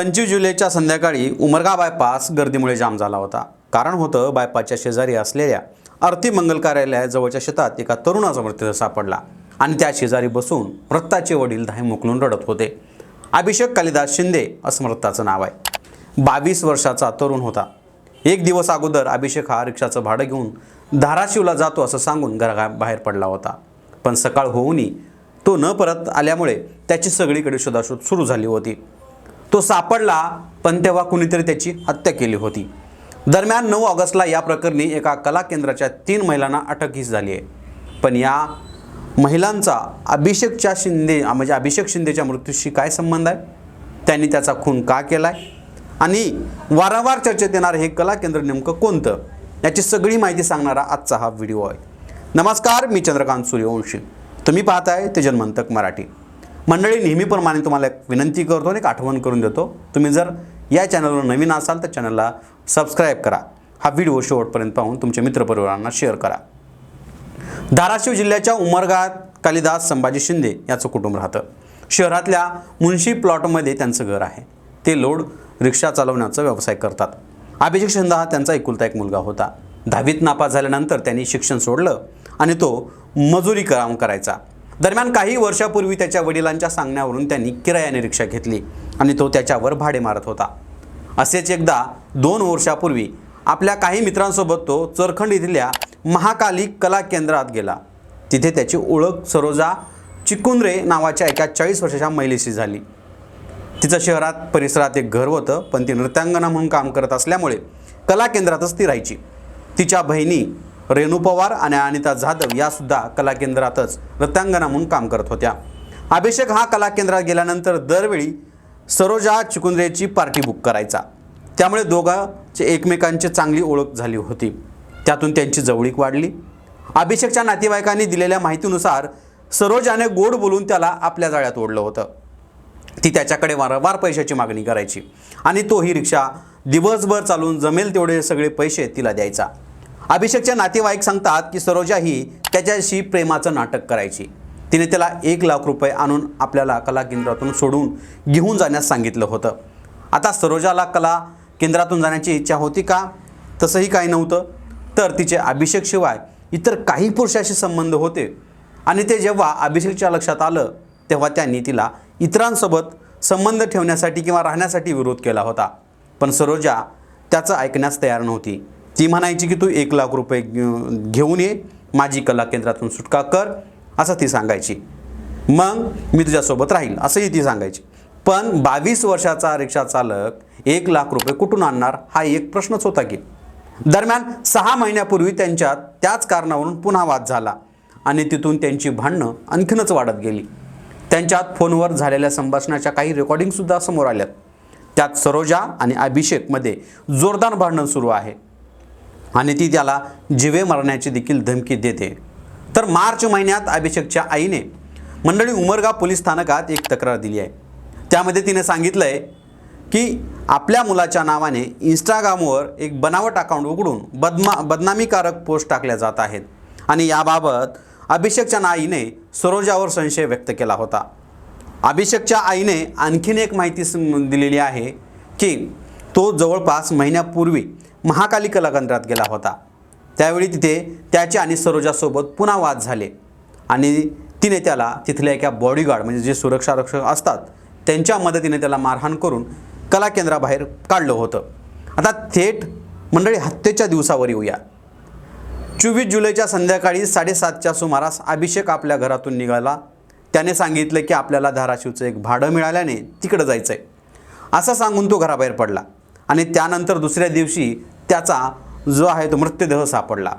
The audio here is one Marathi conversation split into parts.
पंचवीस जुलैच्या संध्याकाळी उमरगा बायपास गर्दीमुळे जाम झाला होता. कारण होतं बायपासच्या शेजारी असलेल्या आरती मंगल कार्यालयाजवळच्या शेतात एका तरुणाचा मृतदेह सापडला आणि त्या शेजारी बसून वृत्ताचे वडील धाय मोकलून रडत होते. अभिषेक कालिदास शिंदे असं मृताचं नाव आहे. बावीस वर्षाचा तरुण होता. एक दिवस अगोदर अभिषेक हा रिक्षाचं भाडं घेऊन धाराशिवला जातो असं सांगून घराबाहेर पडला होता. पण सकाळ होऊनही तो न परत आल्यामुळे त्याची सगळीकडे शोधाशोध सुरू झाली होती. तो सापडला पण तेव्हा कुणीतरी त्याची हत्या केली होती. दरम्यान नऊ ऑगस्टला या प्रकरणी एका कला केंद्राच्या तीन महिलांना अटकही झाली आहे. पण या महिलांचा अभिषेकच्या शिंदे म्हणजे अभिषेक शिंदेच्या मृत्यूशी काय संबंध आहे? त्यांनी त्याचा खून का केला आहे आणि वारंवार चर्चेत येणारं हे कला केंद्र नेमकं कोणतं? याची सगळी माहिती सांगणारा आजचा हा व्हिडिओ आहे. नमस्कार मी चंद्रकांत सूर्यवंशी. तुम्ही पाहताय ते जनमंतक मराठी. मंडळी नेहमीप्रमाणे तुम्हाला एक विनंती करतो आणि एक आठवण करून देतो. तुम्ही जर या चॅनलवर नवीन असाल तर चॅनलला सबस्क्राईब करा. हा व्हिडिओ शेवटपर्यंत पाहून तुमच्या मित्रपरिवारांना शेअर करा. धाराशिव जिल्ह्याच्या उमरगात कालिदास संभाजी शिंदे याचं कुटुंब राहतं. शहरातल्या मुन्शी प्लॉटमध्ये त्यांचं घर आहे. ते लोड रिक्षा चालवण्याचा व्यवसाय करतात. अभिषेक शिंदे हा त्यांचा एकुलता एक मुलगा होता. दहावीत नापास झाल्यानंतर त्यांनी शिक्षण सोडलं आणि तो मजुरी काम करायचा. दरम्यान काही वर्षापूर्वी त्याच्या वडिलांच्या सांगण्यावरून त्यांनी किरायाने रिक्षा घेतली आणि तो त्याच्यावर भाडे मारत होता. असेच एकदा दोन वर्षापूर्वी आपल्या काही मित्रांसोबत तो चरखंड इथल्या महाकाली कला केंद्रात गेला. तिथे त्याची ओळख सरोजा चिकुंद्रे नावाच्या एका चाळीस वर्षाच्या महिलेशी झाली. तिचं शहरात परिसरात एक घर होतं पण ती नृत्यांगना म्हणून काम करत असल्यामुळे कला केंद्रातच ती राहायची. तिच्या बहिणी रेणू पवार आणि अनिता जाधव यासुद्धा कला केंद्रातच नृत्यांगना म्हणून काम करत होत्या. अभिषेक हा कला केंद्रात गेल्यानंतर दरवेळी सरोजा चिकुंद्रेची पार्टी बुक करायचा. त्यामुळे दोघांचे एकमेकांची चांगली ओळख झाली होती. त्यातून त्यांची जवळीक वाढली. अभिषेकच्या नातेवाईकांनी दिलेल्या माहितीनुसार सरोजाने गोड बोलून त्याला आपल्या जाळ्यात ओढलं होतं. ती त्याच्याकडे वारंवार पैशाची मागणी करायची आणि तो ही रिक्षा दिवसभर चालून जमेल तेवढे सगळे पैसे तिला द्यायचा. अभिषेकचे नातेवाईक सांगतात की सरोजा ही त्याच्याशी प्रेमाचं नाटक करायची. तिने त्याला एक लाख रुपये आणून आपल्याला कला केंद्रातून सोडून घेऊन जाण्यास सांगितलं होतं. आता सरोजाला कला केंद्रातून जाण्याची इच्छा होती का? तसंही काही नव्हतं. तर तिचे अभिषेकशिवाय इतर काही पुरुषाशी संबंध होते. आणि ते जेव्हा अभिषेकच्या लक्षात आलं तेव्हा त्यांनी तिला इतरांसोबत संबंध ठेवण्यासाठी किंवा राहण्यासाठी विरोध केला होता. पण सरोजा त्याचं ऐकण्यास तयार नव्हती. ती म्हणायची की तू एक लाख रुपये घेऊन ये माझी कला केंद्रातून सुटका कर असं ती सांगायची. मग मी तुझ्यासोबत राहील असंही ती सांगायची. पण बावीस वर्षाचा रिक्षा चालक एक लाख रुपये कुठून आणणार हा एक प्रश्नच होता की. दरम्यान सहा महिन्यापूर्वी त्यांच्यात त्याच कारणावरून पुन्हा वाद झाला आणि तिथून त्यांची भांडणं आणखीनच वाढत गेली. त्यांच्यात फोनवर झालेल्या संभाषणाच्या काही रेकॉर्डिंगसुद्धा समोर आल्यात. त्यात सरोजा आणि अभिषेकमध्ये जोरदार भांडण सुरू आहे. आणि ती त्याला जिवे मारण्याची देखील धमकी देते. तर मार्च महिन्यात अभिषेकच्या आईने मंडळी उमरगा पोलीस स्थानकात एक तक्रार दिली आहे. त्यामध्ये तिने सांगितलं आहे की आपल्या मुलाच्या नावाने इंस्टाग्रामवर एक बनावट अकाउंट उघडून बदमा बदनामीकारक पोस्ट टाकल्या जात आहेत आणि याबाबत अभिषेकच्या आईने सरोजावर संशय व्यक्त केला होता. अभिषेकच्या आईने आणखीन एक माहिती दिलेली आहे की तो जवळपास महिन्यापूर्वी महाकाली कला केंद्रात गेला होता. त्यावेळी तिथे त्याचे आणि सरोजासोबत पुन्हा वाद झाले. आणि तिने त्याला तिथल्या एका बॉडीगार्ड म्हणजे जे सुरक्षा रक्षक असतात त्यांच्या मदतीने त्याला मारहाण करून कला केंद्राबाहेर काढलं होतं. आता थेट मंडळी हत्येच्या दिवसावर येऊया. चोवीस जुलैच्या संध्याकाळी साडेसातच्या सुमारास अभिषेक आपल्या घरातून निघाला. त्याने सांगितलं की आपल्याला धाराशिवचं एक भाडं मिळाल्याने तिकडं जायचं आहे असं सांगून तो घराबाहेर पडला. आणि त्यानंतर दुसऱ्या दिवशी त्याचा जो आहे तो मृतदेह सापडला.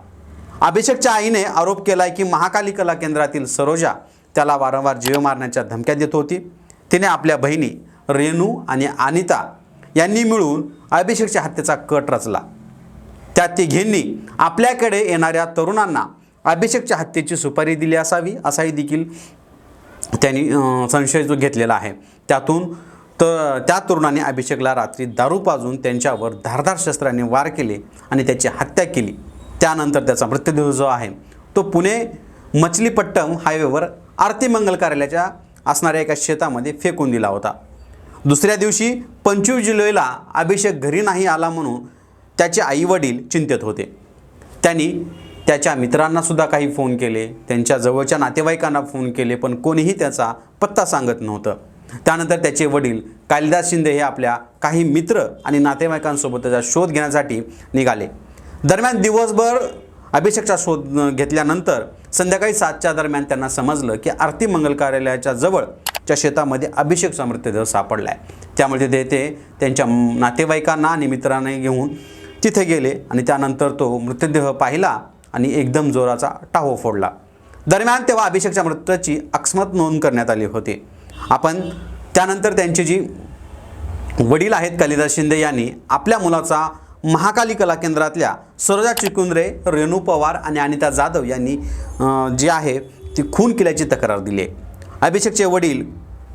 अभिषेकच्या आईने आरोप केला आहे की महाकाली कला केंद्रातील सरोजा त्याला वारंवार जीव मारण्याच्या धमक्या देत होती. तिने आपल्या बहिणी रेणू आणि अनिता यांनी मिळून अभिषेकच्या हत्येचा कट रचला. त्या तिघींनी आपल्याकडे येणाऱ्या तरुणांना अभिषेकच्या हत्येची सुपारी दिली असावी असाही देखील त्यांनी संशय जो घेतलेला आहे. त्यातून तर त्या तरुणाने अभिषेकला रात्री दारू पाजून त्यांच्यावर धारदार शस्त्राने वार केले आणि त्याची हत्या केली. त्यानंतर त्याचा मृत्यूदेह जो आहे तो पुणे मछलीपट्टम हायवेवर आरती मंगल कार्यालयाच्या असणाऱ्या एका शेतामध्ये फेकून दिला होता. दुसऱ्या दिवशी पंचवीस जुलैला अभिषेक घरी नाही आला म्हणून त्याचे आई वडील चिंतेत होते. त्यांनी त्याच्या मित्रांना सुद्धा काही फोन केले त्यांच्या जवळच्या नातेवाईकांना फोन केले पण कोणीही त्याचा पत्ता सांगत नव्हतं. त्यानंतर त्याचे वडील कालिदास शिंदे हे आपल्या काही मित्र आणि नातेवाईकांसोबत त्याचा शोध घेण्यासाठी निघाले. दरम्यान दिवसभर अभिषेकचा शोध घेतल्यानंतर संध्याकाळी सातच्या दरम्यान त्यांना समजलं की आरती मंगल कार्यालयाच्या जवळच्या शेतामध्ये अभिषेकचा मृतदेह सापडला आहे त्यामुळे ते ते त्यांच्या नातेवाईकांना आणि मित्रांना घेऊन तिथे गेले आणि त्यानंतर तो मृतदेह पाहिला आणि एकदम जोराचा टाहो फोडला. दरम्यान तेव्हा अभिषेकच्या मृत्यूची अकस्मात नोंद करण्यात आली होती. आपण त्यानंतर त्यांची जी वडील आहेत कालिदास शिंदे यांनी आपल्या मुलाचा महाकाली कला केंद्रातल्या सरोजा चिकुंद्रे रेणू पवार आणि अनिता जाधव यांनी जी आहे ती खून केल्याची तक्रार दिली आहे. अभिषेकचे वडील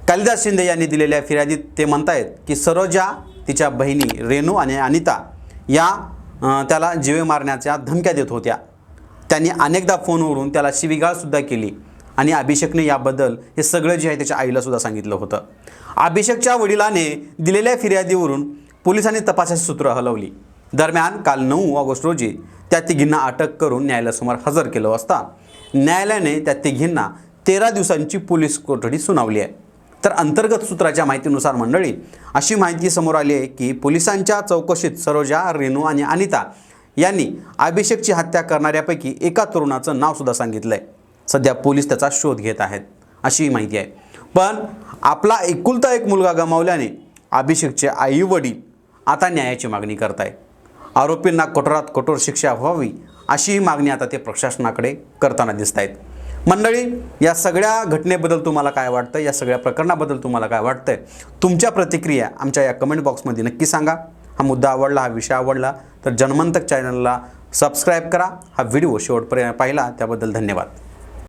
कालिदास शिंदे यांनी दिलेल्या फिर्यादीत ते म्हणतायत की सरोजा तिच्या बहिणी रेणू आणि अनिता या त्याला जीवे मारण्याच्या धमक्या देत होत्या. त्यांनी अनेकदा फोनवरून त्याला शिवीगाळसुद्धा केली. आणि अभिषेकने याबद्दल हे सगळं जे आहे त्याच्या आईला सुद्धा सांगितलं होतं. अभिषेकच्या वडिलाने दिलेल्या फिर्यादीवरून पोलिसांनी तपासाची सूत्र हलवली. दरम्यान काल नऊ ऑगस्ट रोजी त्या तिघींना अटक करून न्यायालयासमोर हजर केलं असता न्यायालयाने त्या तिघींना तेरा दिवसांची पोलीस कोठडी सुनावली आहे. तर अंतर्गत सूत्राच्या माहितीनुसार मंडळी अशी माहिती समोर आली आहे की पोलिसांच्या चौकशीत सरोजा रेणू आणि अनिता यांनी अभिषेकची हत्या करणाऱ्यापैकी एका तरुणाचं नावसुद्धा सांगितलं आहे सध्या पोलीस त्याचा शोध घेत आहेत अशी माहिती आहे. पण आपला एकुलता एक मुलगा गमावल्याने अभिषेकचे आई वडील आता न्यायाची मागणी करत आहे आरोपींना कठोरात कठोर शिक्षा व्हावी अशीही मागणी आता ते प्रशासनाकडे करताना दिसत आहेत मंडळी या सगळ्या घटनेबद्दल तुम्हाला काय वाटतं या सगळ्या प्रकरणाबद्दल तुम्हाला काय वाटतंय? तुमच्या प्रतिक्रिया आमच्या या कमेंट बॉक्समध्ये नक्की सांगा. हा मुद्दा आवडला हा विषय आवडला तर जनमंतक चॅनलला सबस्क्राईब करा. हा व्हिडिओ शेवटपर्यंत पाहिला त्याबद्दल धन्यवाद.